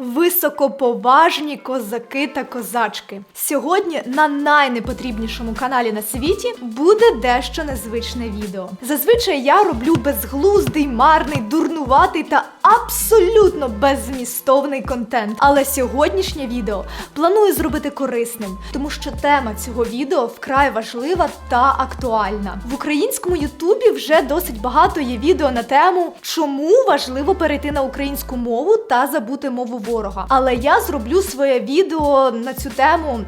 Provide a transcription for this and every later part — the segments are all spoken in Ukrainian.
Високоповажні козаки та козачки. Сьогодні на найнепотрібнішому каналі на світі буде дещо незвичне відео. Зазвичай я роблю безглуздий, марний, дурнуватий та абсолютно беззмістовний контент. Але сьогоднішнє відео планую зробити корисним, тому що тема цього відео вкрай важлива та актуальна. В українському Ютубі вже досить багато є відео на тему, чому важливо перейти на українську мову та забути мову ворога. Але я зроблю своє відео на цю тему.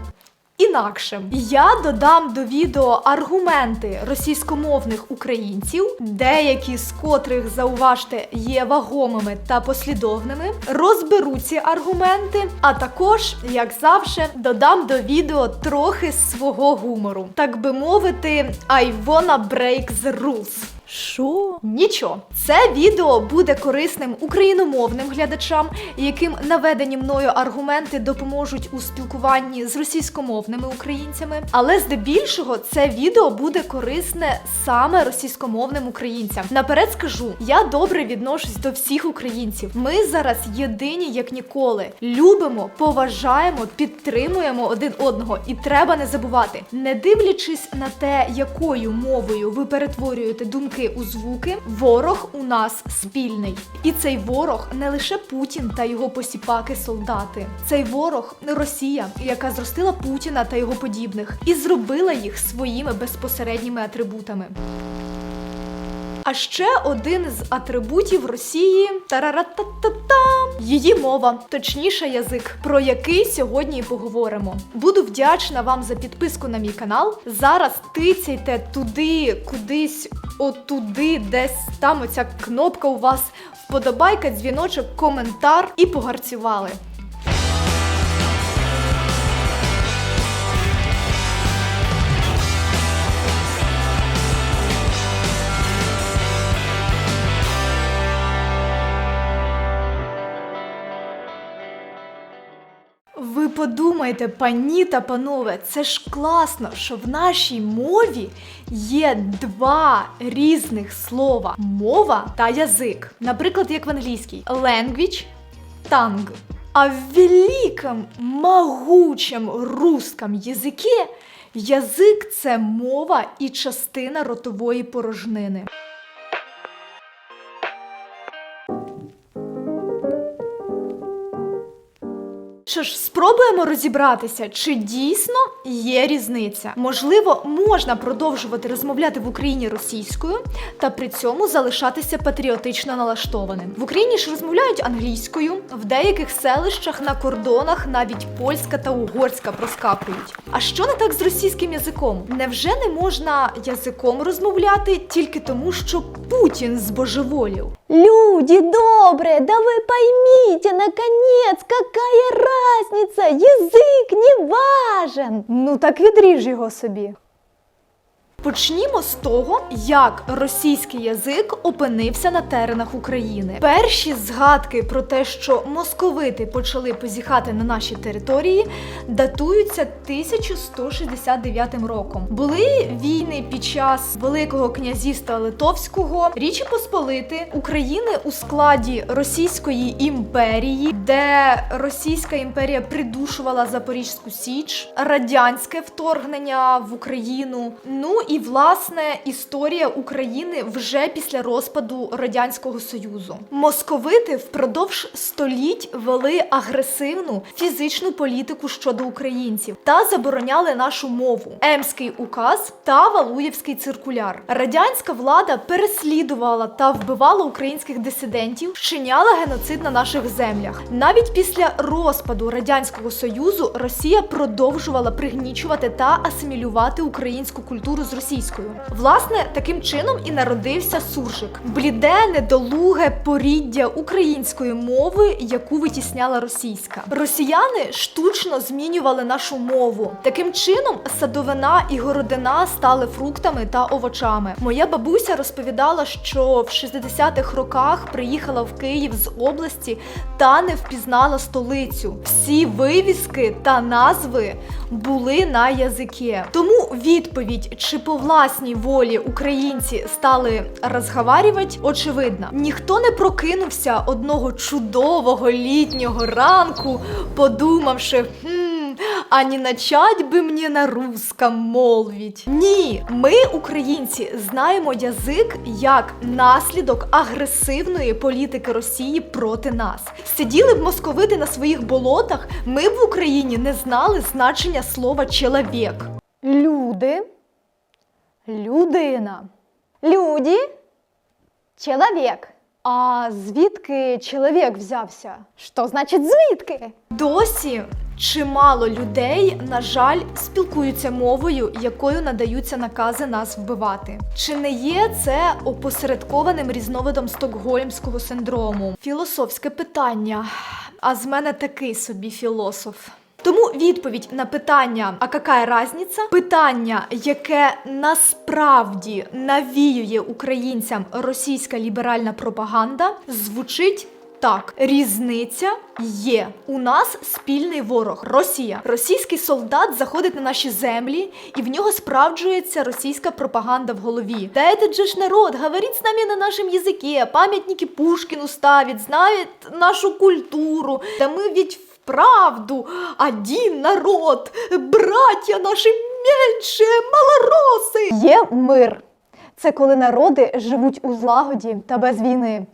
Інакшим я додам до відео аргументи російськомовних українців, деякі з котрих зауважте є вагомими та послідовними. Розберу ці аргументи, а також, як завжди, додам до відео трохи свого гумору. Так би мовити, I wanna break the rules. Що? Нічого. Це відео буде корисним україномовним глядачам, яким наведені мною аргументи допоможуть у спілкуванні з російськомовними українцями. Але здебільшого це відео буде корисне саме російськомовним українцям. Наперед скажу, я добре відношусь до всіх українців. Ми зараз єдині як ніколи. Любимо, поважаємо, підтримуємо один одного, і треба не забувати, не дивлячись на те, якою мовою ви перетворюєте думки у звуки, ворог у нас спільний. І цей ворог не лише Путін та його посіпаки солдати. Цей ворог Росія, яка зростила Путіна та його подібних, і зробила їх своїми безпосередніми атрибутами. Ще один з атрибутів Росії тараратататам її мова, точніше язик, про який сьогодні і поговоримо. Буду вдячна вам за підписку на мій канал. Зараз тицяйте туди, кудись, отуди, десь там оця кнопка у вас, вподобайка, дзвіночок, коментар і погарцювали. Подумайте, пані та панове, це ж класно, що в нашій мові є два різних слова: мова та язик. Наприклад, як в англійській language, tongue. А в великом, могучем русском язикі язик це мова і частина ротової порожнини. Що ж, спробуємо розібратися, чи дійсно є різниця. Можливо, можна продовжувати розмовляти в Україні російською та при цьому залишатися патріотично налаштованим. В Україні ж розмовляють англійською, в деяких селищах на кордонах навіть польська та угорська проскакують. А що не так з російським язиком? Невже не можна язиком розмовляти тільки тому, що Путін збожеволів? Люди добрые, да вы поймите, наконец, какая разница, язык не важен. Ну так відріж його собі. Почнімо з того, як російський язик опинився на теренах України. Перші згадки про те, що московити почали позіхати на наші території, датуються 1169 роком. Були війни під час Великого князівства Литовського, Річі Посполити, України у складі Російської імперії, де Російська імперія придушувала Запорізьку Січ, радянське вторгнення в Україну. Ну і власне історія України вже після розпаду радянського союзу. Московити впродовж століть вели агресивну фізичну політику щодо українців та забороняли нашу мову. Емський указ та Валуєвський циркуляр. Радянська влада переслідувала та вбивала українських дисидентів, вчиняла геноцид на наших землях. Навіть після розпаду радянського союзу Росія продовжувала пригнічувати та асимілювати українську культуру з російською. Власне, таким чином і народився суржик бліде, недолуге поріддя української мови, яку витісняла російська. Росіяни штучно змінювали нашу мову. Таким чином, садовина і городина стали фруктами та овочами. Моя бабуся розповідала, що в 60-х роках приїхала в Київ з області та не впізнала столицю. Всі вивіски та назви були на язикі. Тому відповідь, чи по власній волі українці стали розговарювати, очевидно, ніхто не прокинувся одного чудового літнього ранку, подумавши, а не начать би мені на русском молвіть. Ні, ми, українці, знаємо язик як наслідок агресивної політики Росії проти нас. Сиділи б московити на своїх болотах, ми б в Україні не знали значення слова чоловік. Люди. Людина. Люди. Чоловік. А звідки чоловік взявся? Що значить звідки? Досі чимало людей, на жаль, спілкуються мовою, якою надаються накази нас вбивати. Чи не є це опосередкованим різновидом стокгольмського синдрому? Філософське питання. А з мене такий собі філософ. Тому відповідь на питання, а яка разниця? Питання, яке насправді навіює українцям російська ліберальна пропаганда, звучить так, різниця є. У нас спільний ворог Росія. Російський солдат заходить на наші землі, і в нього справджується російська пропаганда в голові. Да этот же ж народ, говорить з нами на нашому язикі, пам'ятники Пушкіну ставить, знає нашу культуру. Та ми ведь вправду один народ, браття наші менше, малороси. Є мир. Це коли народи живуть у злагоді та без війни.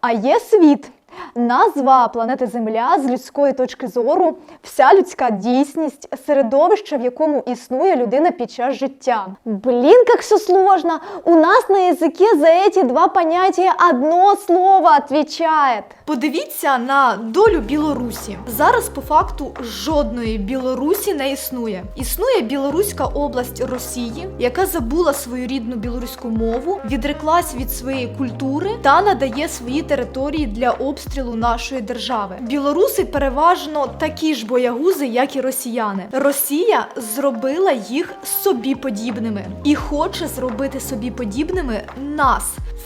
А є світ. Назва планети Земля з людської точки зору, вся людська дійсність, середовище, в якому існує людина під час життя. Блін, як все сложно! У нас на язике за эти два понятия одно слово отвечает. Подивіться на долю Білорусі. Зараз по факту жодної Білорусі не існує. Існує Білоруська область Росії, яка забула свою рідну білоруську мову, відреклась від своєї культури та надає свої території для обстрілу нашої держави. Білоруси переважно такі ж боягузи, як і росіяни. Росія зробила їх собі подібними і хоче зробити собі подібними нас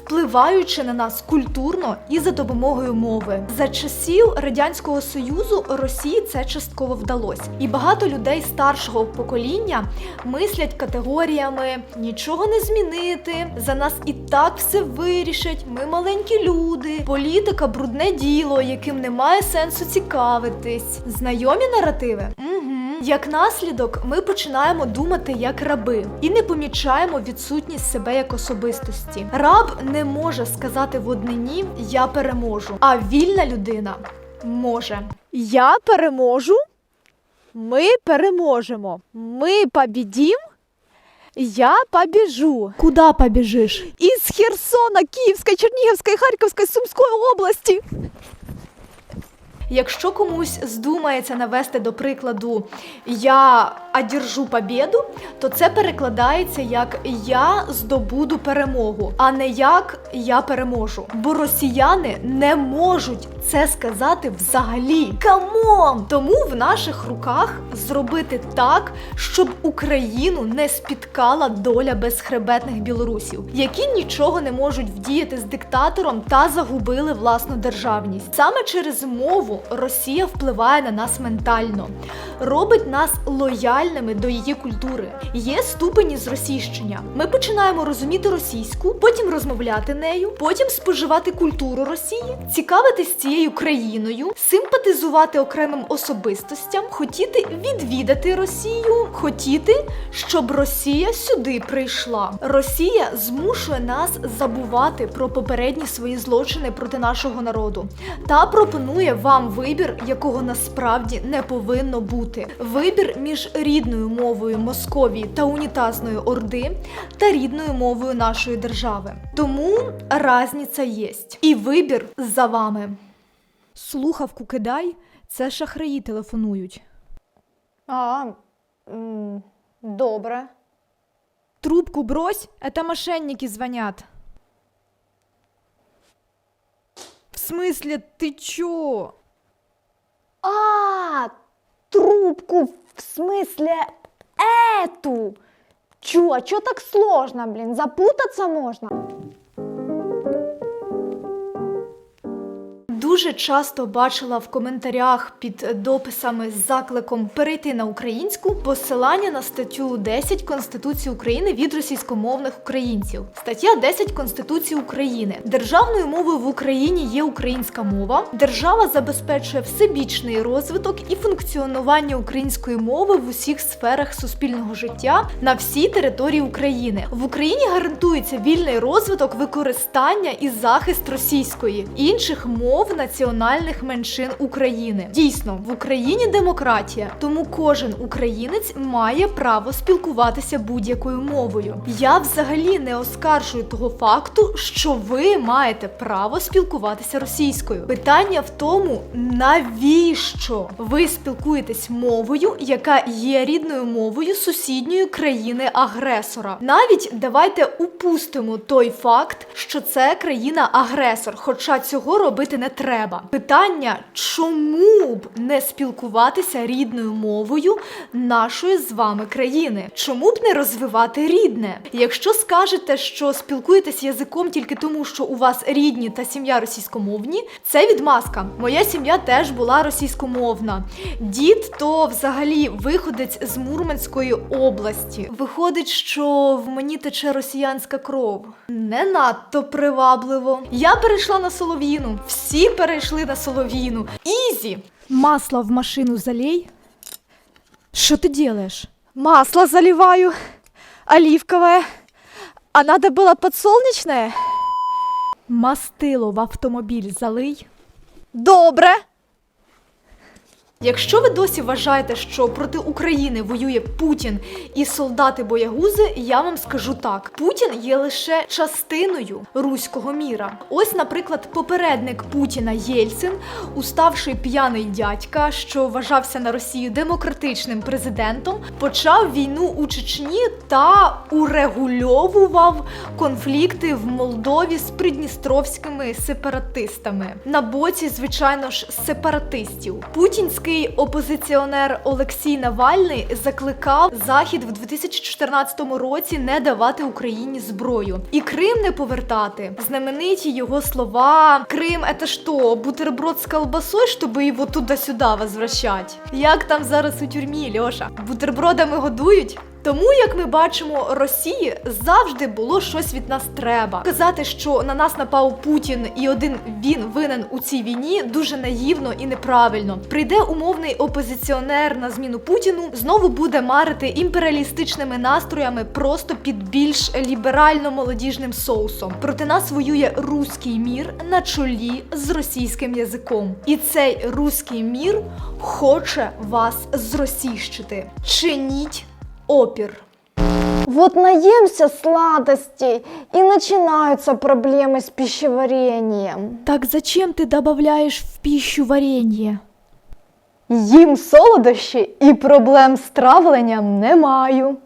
впливаючи на нас культурно і за допомогою мови. За часів радянського союзу Росії це частково вдалося, і багато людей старшого покоління мислять категоріями нічого не змінити. За нас і так все вирішать. Ми маленькі люди. Політика брудне діло, яким немає сенсу цікавитись. Знайомі наративи? Угу. Як наслідок, ми починаємо думати як раби і не помічаємо відсутність себе як особистості. Раб не може сказати в однині Я переможу, а вільна людина може. Я переможу. Ми переможемо. Ми побідім. Я побежу. Куда побежишь? Из Херсона, Киевской, Черниговской, Харьковской, Сумской області. Якщо комусь здумається навести до прикладу Я одержу побєду, то це перекладається як Я здобуду перемогу, а не як Я переможу. Бо росіяни не можуть це сказати взагалі. Камон! Тому в наших руках зробити так, щоб Україну не спіткала доля безхребетних білорусів, які нічого не можуть вдіяти з диктатором та загубили власну державність. Саме через мову Росія впливає на нас ментально, робить нас лояльними до її культури. Є ступені зросійщення. Ми починаємо розуміти російську, потім розмовляти нею, потім споживати культуру Росії, цікавитись цією країною, симпатизувати окремим особистостям, хотіти відвідати Росію, хотіти, щоб Росія сюди прийшла. Росія змушує нас забувати про попередні свої злочини проти нашого народу та пропонує вам вибір, якого насправді не повинно бути Вибір між рідною мовою Московії та унітазною Орди та рідною мовою нашої держави. Тому разниця єсть. І вибір за вами. Слухавку кидай, це шахраї телефонують. А, м, добре. Трубку брось, это мошенники звонят. В смысле, ты чё? А, трубку, в смысле, эту. Чё, а чё так сложно, блин? Запутаться можно? Дуже часто бачила в коментарях під дописами з закликом перейти на українську посилання на статтю 10 Конституції України від російськомовних українців. Стаття 10 Конституції України. Державною мовою в Україні є українська мова. Держава забезпечує всебічний розвиток і функціонування української мови в усіх сферах суспільного життя на всій території України. В Україні гарантується вільний розвиток, використання і захист російської інших мов національних меншин України. Дійсно, в Україні демократія, тому кожен українець має право спілкуватися будь-якою мовою. Я взагалі не оскаржую того факту, що ви маєте право спілкуватися російською. Питання в тому, навіщо ви спілкуєтесь мовою, яка є рідною мовою сусідньої країни-агресора. Навіть давайте упустимо той факт, що це країна-агресор, хоча цього робити не треба. Питання, чому б не спілкуватися рідною мовою нашої з вами країни? Чому б не розвивати рідне? Якщо скажете, що спілкуєтесь язиком тільки тому, що у вас рідні та сім'я російськомовні, це відмазка. Моя сім'я теж була російськомовна. Дід то взагалі виходець з Мурманської області. Виходить, що в мені тече росіянська кров. Не надто привабливо. Я перейшла на солов'їну. Всі перейшли на солов'їну. Ізі! Масло в машину залей. Что ты делаешь? Масло заливаю. Оливковое. А надо было подсолнечное? Мастило в автомобіль залий. Добре. Якщо ви досі вважаєте, що проти України воює Путін і солдати боягузи, я вам скажу так: Путін є лише частиною руського міра. Ось, наприклад, попередник Путіна Єльцин, уставший п'яний дядька, що вважався на Росію демократичним президентом, почав війну у Чечні та урегульовував конфлікти в Молдові з придністровськими сепаратистами на боці, звичайно ж, сепаратистів. Путінський опозиціонер Олексій Навальний закликав Захід в 2014 році не давати Україні зброю і Крим не повертати. Знамениті його слова: Крим це що, бутерброд з колбасою, щоб його туди-сюди возвращати? Як там зараз у тюрмі, Льоша? Бутербродами годують? Тому, як ми бачимо, Росії завжди було щось від нас треба. Казати, що на нас напав Путін і один він винен у цій війні, дуже наївно і неправильно. Прийде умовний опозиціонер на зміну Путіну, знову буде марити імперіалістичними настроями просто під більш ліберально-молодіжним соусом. Проти нас воює руський мір на чолі з російським язиком. І цей руський мір хоче вас зросійщити. Чиніть опір. Вот наемся сладостей, и начинаются проблемы с пищеварением. Так зачем ты добавляешь в пищу варенье? Їм солодощі і проблем з травленням не маю.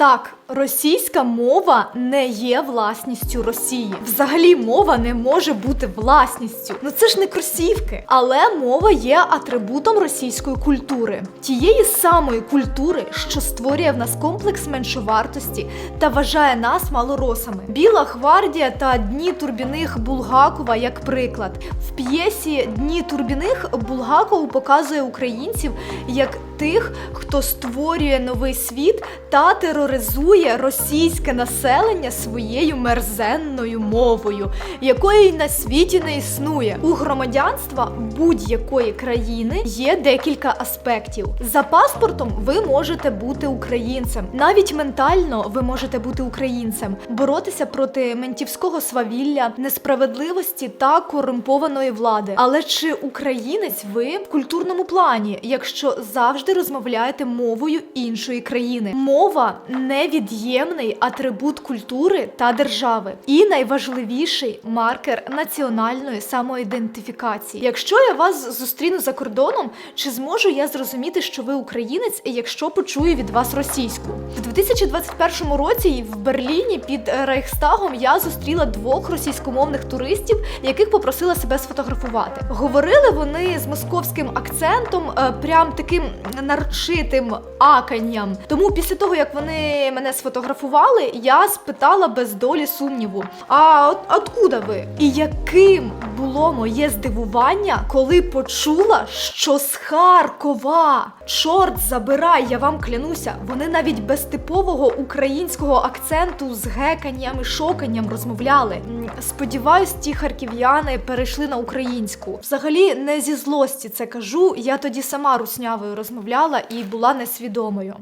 Так, російська мова не є власністю Росії. Взагалі мова не може бути власністю. Ну це ж не кросівки. Але мова є атрибутом російської культури, тієї самої культури, що створює в нас комплекс меншовартості та вважає нас малоросами. Біла гвардія та дні турбіних Булгакова як приклад. В п'єсі Дні турбіних Булгаков показує українців як тих, хто створює новий світ та тероризує російське населення своєю мерзенною мовою, якої на світі не існує. У громадянства будь-якої країни є декілька аспектів. За паспортом ви можете бути українцем, навіть ментально ви можете бути українцем, боротися проти ментівського свавілля, несправедливості та корумпованої влади. Але чи українець ви в культурному плані, якщо завжди розмовляєте мовою іншої країни? Мова невід'ємний атрибут культури та держави, і найважливіший маркер національної самоідентифікації. Якщо я вас зустріну за кордоном, чи зможу я зрозуміти, що ви українець, якщо почую від вас російську? В 2021 році в Берліні під Рейхстагом я зустріла двох російськомовних туристів, яких попросила себе сфотографувати. Говорили вони з московським акцентом, е, прям таким нарочитим аканням. Тому після того, як вони мене сфотографували, я спитала без долі сумніву: а от откуда ви? І яким було моє здивування, коли почула, що з Харкова. Чорт забирай, я вам клянуся. Вони навіть без типового українського акценту з геканням і шоканням розмовляли. Сподіваюсь, ті харків'яни перейшли на українську. Взагалі, не зі злості це кажу. Я тоді сама руснявою розмовляла і була несвідомою.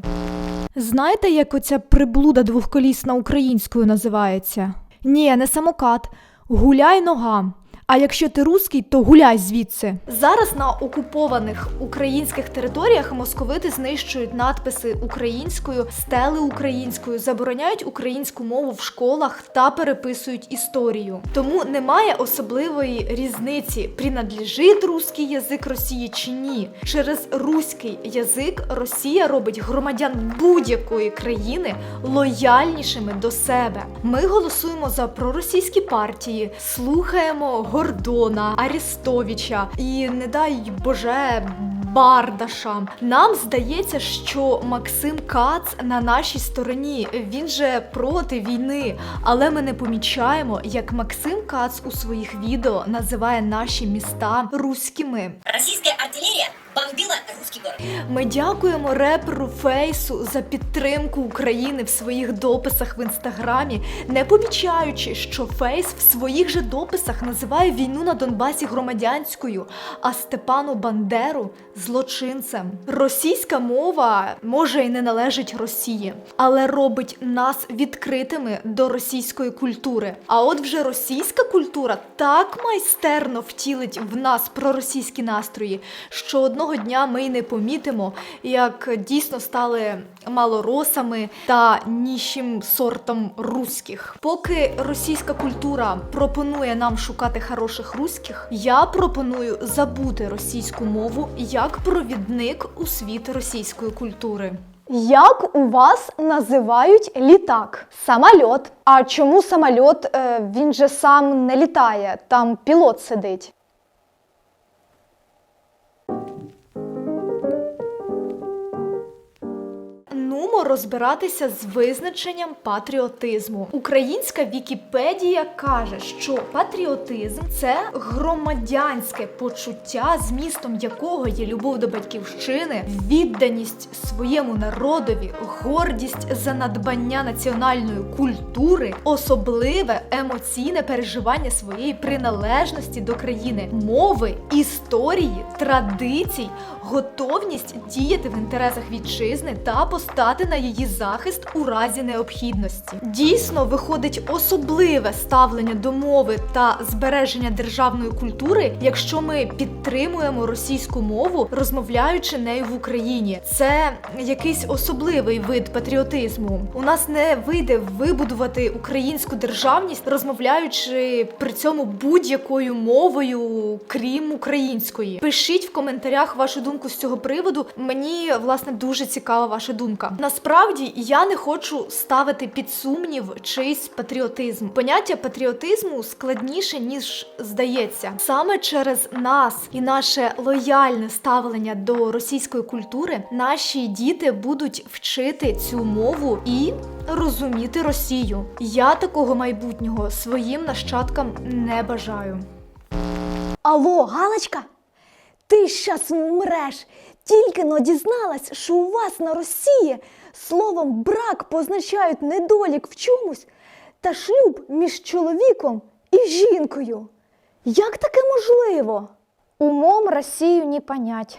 Знаєте, як оця приблуда двохколісна українською називається? Ні, не самокат. Гуляй нога. А якщо ти руський, то гуляй звідси. Зараз на окупованих українських територіях московити знищують надписи українською, стели українською, забороняють українську мову в школах та переписують історію. Тому немає особливої різниці, принадлежить руський язик Росії чи ні. Через руський язик Росія робить громадян будь-якої країни лояльнішими до себе. Ми голосуємо за проросійські партії, слухаємо Гордона, Арістовича і не дай Боже. Бардаша. Нам здається, що Максим Кац на нашій стороні. Він же проти війни. Але ми не помічаємо, як Максим Кац у своїх відео називає наші міста руськими. Російська артилерія бомбила Ми дякуємо реперу Фейсу за підтримку України в своїх дописах в інстаграмі, не помічаючи, що Фейс в своїх же дописах називає війну на Донбасі громадянською, а Степану Бандеру злочинцем. Російська мова може і не належить Росії, але робить нас відкритими до російської культури. А от вже російська культура так майстерно втілить в нас проросійські настрої, що одного дня ми й не помітимо, як дійсно стали малоросами та ніщим сортом руських. Поки російська культура пропонує нам шукати хороших руських, я пропоную забути російську мову як провідник у світ російської культури. Як у вас називають літак? Самольот. А чому самольот? Е, Він же сам не літає, там пілот сидить. Нумо розбиратися з визначенням патріотизму. Українська Вікіпедія каже, що патріотизм це громадянське почуття, змістом якого є любов до батьківщини, відданість своєму народові, гордість за надбання національної культури, особливе емоційне переживання своєї приналежності до країни, мови, історії, традицій, готовність діяти в інтересах вітчизни та постати на її захист у разі необхідності. Дійсно виходить особливе ставлення до мови та збереження державної культури, якщо ми підтримуємо російську мову, розмовляючи нею в Україні. Це якийсь особливий вид патріотизму. У нас не вийде вибудувати українську державність, розмовляючи при цьому будь-якою мовою, крім української. Пишіть в коментарях вашу думку з цього приводу. Мені власне дуже цікава ваша думка. Насправді я не хочу ставити під сумнів чийсь патріотизм. Поняття патріотизму складніше ніж здається. Саме через нас і наше лояльне ставлення до російської культури наші діти будуть вчити цю мову і розуміти Росію. Я такого майбутнього своїм нащадкам не бажаю. Алло, Галочка, ти щас вмреш. Тільки но дізналась, що у вас на Росії словом брак позначають недолік в чомусь та шлюб між чоловіком і жінкою. Як таке можливо? Умом Росію не понять.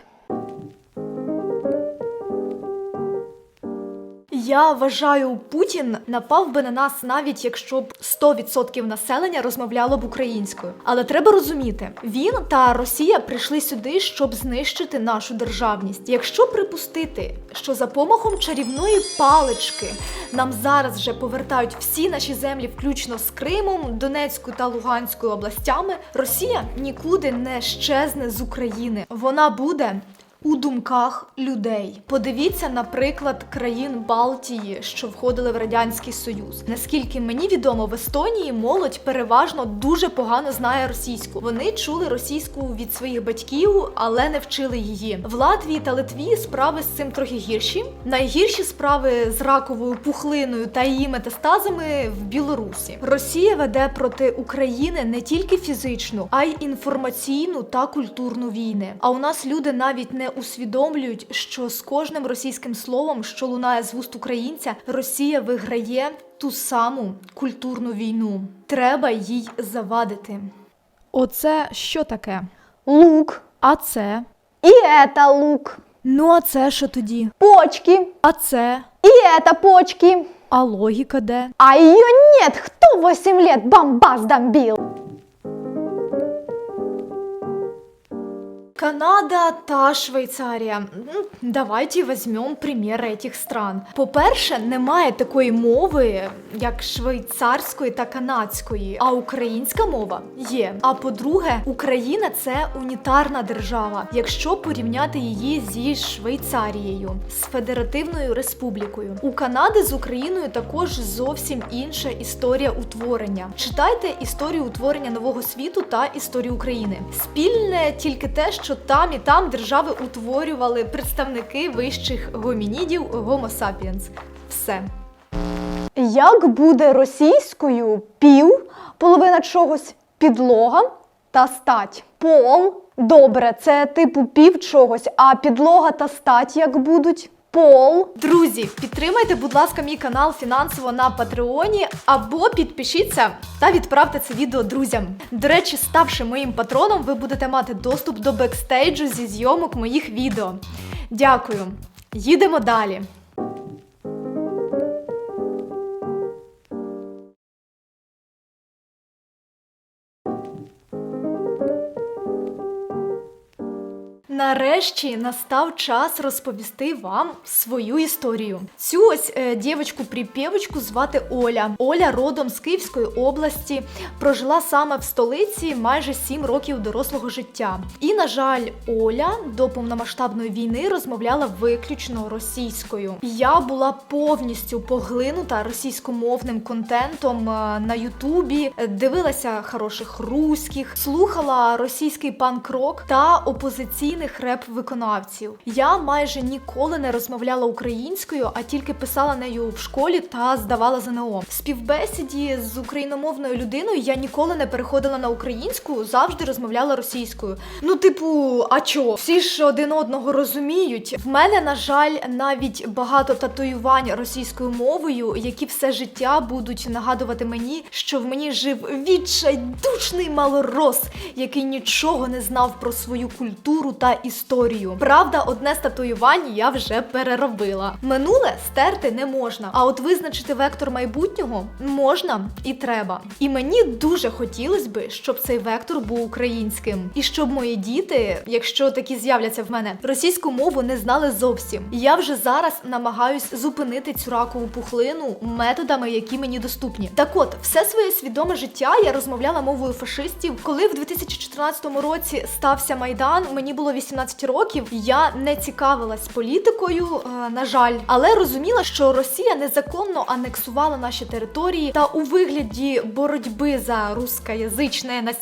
Я вважаю, Путін напав би на нас навіть якщо б 100% населення розмовляло б українською. Але треба розуміти, він та Росія прийшли сюди, щоб знищити нашу державність. Якщо припустити, що за помахом чарівної палички нам зараз вже повертають всі наші землі, включно з Кримом, Донецькою та Луганською областями, Росія нікуди не щезне з України. Вона буде у думках людей. Подивіться, наприклад, країн Балтії, що входили в радянський союз. Наскільки мені відомо, в Естонії молодь переважно дуже погано знає російську. Вони чули російську від своїх батьків, але не вчили її. В Латвії та Литві справи з цим трохи гірші. Найгірші справи з раковою пухлиною та її метастазами в Білорусі. Росія веде проти України не тільки фізичну, а й інформаційну та культурну війни. А у нас люди навіть не усвідомлюють, що з кожним російським словом, що лунає з вуст українця, Росія виграє ту саму культурну війну. Треба їй завадити. Оце що таке? Лук. А це? И это лук. Ну, а це що тоді? Почки. А це? И это почки. А логіка де? А ее нет. Кто 8 лет бомбас домбил? Канада та Швейцарія. Ну, Давайте візьмемо примір этих стран. По-перше, немає такої мови, як швейцарської та канадської, а українська мова є. А по-друге, Україна це унітарна держава, якщо порівняти її зі Швейцарією, з Федеративною Республікою. У Канади з Україною також зовсім інша історія утворення. Читайте історію утворення нового світу та історію України. Спільне тільки те, що там і там держави утворювали представники вищих гомінідів Homo sapiens. Все. Як буде російською пів, половина чогось, підлога та стать? Пол. Добре, це типу пів чогось, а підлога та стать як будуть? Пол. Друзі, підтримайте, будь ласка, мій канал фінансово на Патреоні або підпишіться та відправте це відео друзям. До речі, ставши моїм патроном, ви будете мати доступ до бекстейджу зі зйомок моїх відео. Дякую. Їдемо далі. Нарешті настав час розповісти вам свою історію. Цю ось е, дівочку припєвочку звати Оля. Оля родом з Київської області, прожила саме в столиці майже 7 років дорослого життя. І, на жаль, Оля до повномасштабної війни розмовляла виключно російською. Я була повністю поглинута російськомовним контентом е, на Ютубі, е, дивилася хороших руських, слухала російський панк-рок та опозиційних реп-виконавців. Я майже ніколи не розмовляла українською, а тільки писала нею в школі та здавала ЗНО. В співбесіді з україномовною людиною я ніколи не переходила на українську, завжди розмовляла російською. Ну, типу, а чо? Всі ж один одного розуміють. В мене, на жаль, навіть багато татуювань російською мовою, які все життя будуть нагадувати мені, що в мені жив відчайдушний малорос, який нічого не знав про свою культуру та історію. Правда, одне з татуювань я вже переробила. Минуле стерти не можна, а от визначити вектор майбутнього можна і треба. І мені дуже хотілося би, щоб цей вектор був українським, і щоб мої діти, якщо такі з'являться в мене, російську мову не знали зовсім. Я вже зараз намагаюсь зупинити цю ракову пухлину методами, які мені доступні. Так от, все своє свідоме життя я розмовляла мовою фашистів. Коли в 2014 році стався майдан, мені було 18 років. Я не цікавилась політикою, е, на жаль, але розуміла, що Росія незаконно анексувала наші території та у вигляді боротьби за рускоязичне населення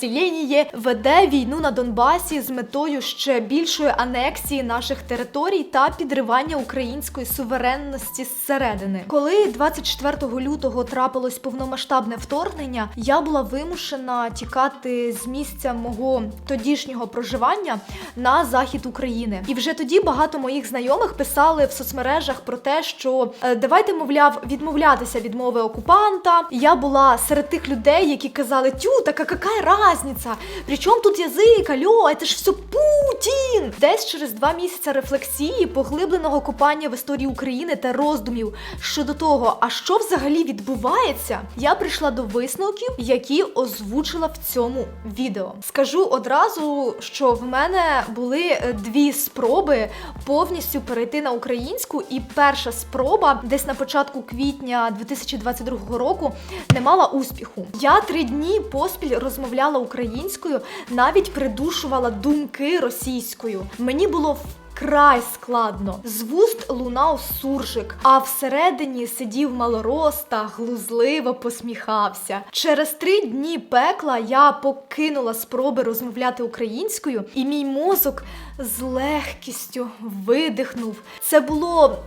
веде війну на Донбасі з метою ще більшої анексії наших територій та підривання української суверенності зсередини. Коли 24 лютого трапилось повномасштабне вторгнення, я була вимушена тікати з місця мого тодішнього проживання на захід України. І вже тоді багато моїх знайомих писали в соцмережах про те, що е, давайте, мовляв, відмовлятися від мови окупанта. Я була серед тих людей, які казали: Тю, така яка разниця? Причому тут язик, альо, це ж все Путін. Десь через два місяці рефлексії, поглибленого копання в історії України та роздумів щодо того, а що взагалі відбувається, я прийшла до висновків, які озвучила в цьому відео. Скажу одразу, що в мене були е, дві спроби повністю перейти на українську, і перша спроба десь на початку квітня 2022 року не мала успіху. Я три дні поспіль розмовляла українською, навіть придушувала думки російською. Мені було вкрай складно. З вуст лунав суржик, а всередині сидів малорос та глузливо посміхався. Через три дні пекла я покинула спроби розмовляти українською, і мій мозок з легкістю видихнув. Це було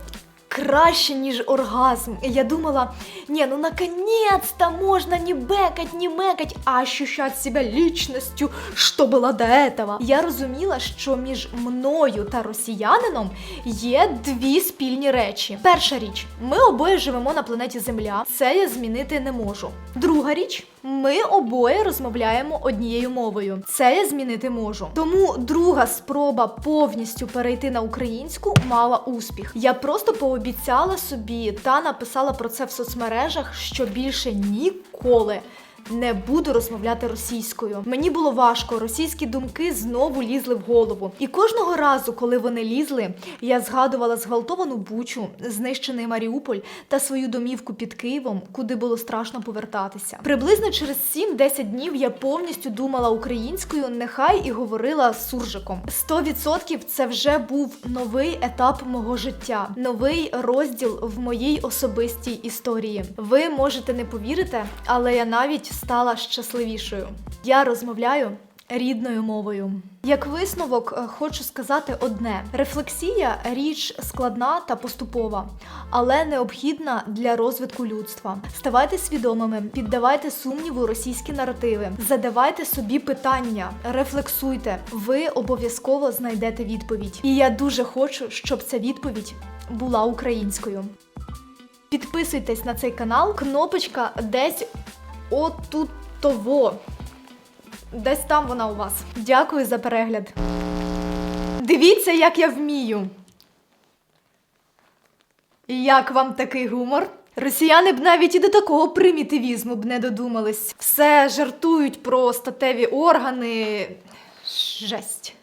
краще, ніж оргазм. І я думала, не, ну наконец-то можно не бекать, не мекать, а ощущать себя личностью, что было до этого. Я розуміла, що між мною та росіянином є дві спільні речі. Перша річ, ми обоє живемо на планеті Земля. Це я змінити не можу. Друга річ, ми обоє розмовляємо однією мовою. Це я змінити можу. Тому друга спроба повністю перейти на українську мала успіх. Я просто пообіцяла собі та написала про це в соцмережах, що більше ніколи. Не буду розмовляти російською. Мені було важко, російські думки знову лізли в голову. І кожного разу, коли вони лізли, я згадувала зґвалтовану бучу, знищений Маріуполь та свою домівку під Києвом, куди було страшно повертатися. Приблизно через 7-10 днів я повністю думала українською, нехай і говорила суржиком. 100% це вже був новий етап мого життя, новий розділ в моїй особистій історії. Ви можете не повірити, але я навіть стала щасливішою. Я розмовляю рідною мовою. Як висновок, е, хочу сказати одне: рефлексія річ складна та поступова, але необхідна для розвитку людства. Ставайте свідомими, піддавайте сумніву російські наративи, задавайте собі питання, рефлексуйте. Ви обов'язково знайдете відповідь. І я дуже хочу, щоб ця відповідь була українською. Підписуйтесь на цей канал, кнопочка десь отут того. Десь там вона у вас. Дякую за перегляд. Дивіться, як я вмію. Як вам такий гумор? Росіяни б навіть і до такого примітивізму б не додумались. Все жартують про статеві органи. Жесть.